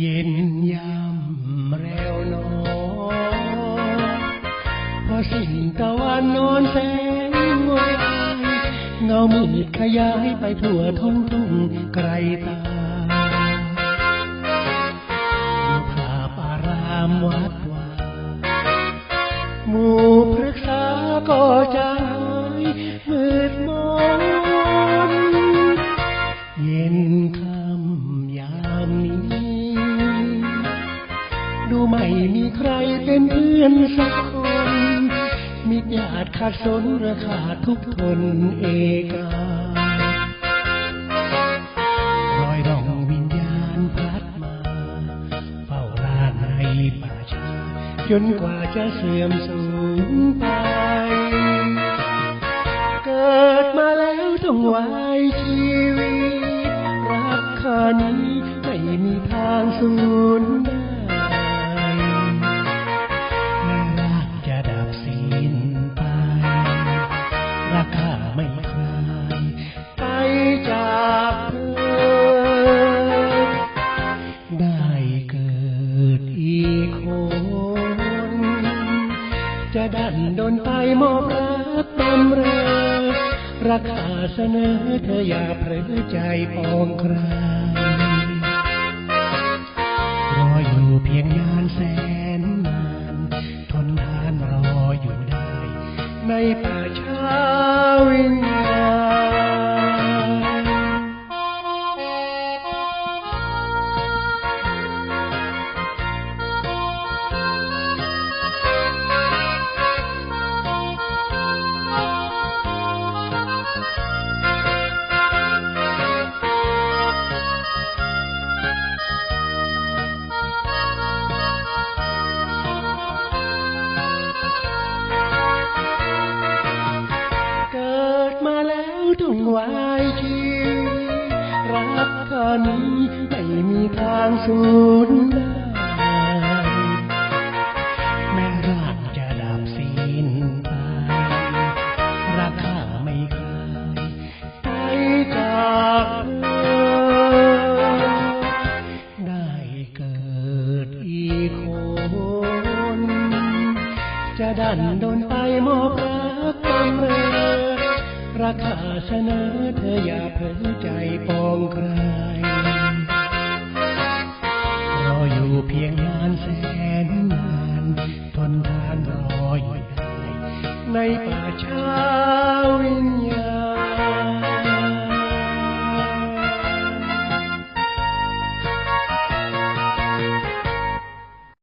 เย็นยามแรวนอนพอสิ้นตะวันนอนแสงวยเงามืดขยายไปทั่วท้องทุ่งไกลตาภาพอารามวัดวาหมู่พฤกษาก็จาย เป็นเพื่อนสักคนมิญาติขาดสนระขาดทุกทนเอการอยร่องวิญญาณพัดมา เฝ้าลานในป่าช้าจนกว่าจะเสื่อมสูญไป เกิดมาแล้วต้องวายชีวิต รักข้านี้ไม่มีทางสูญได้ คนจะดันโดนไปมอบรักบำเรอราคาเสนอเธออย่าเผลอใจปองใครรออยู่เพียงยานแสนนาน ทนทานรออยู่ได้ ในป่าช้าวิญ ต้องวายชีรักข้านี้ไม่มีทางสูญได้แม้ร่างจะดับสิ้นไปรักข้าไม่คายไปจากเธอได้เกิดอีกคน จะดันโดนไปมอบรั ราคาเสนอเธออย่าเผลอใจปองใครรออยู่เพียงนานแสนนาน ทนทานรออยู่ในป่าช้า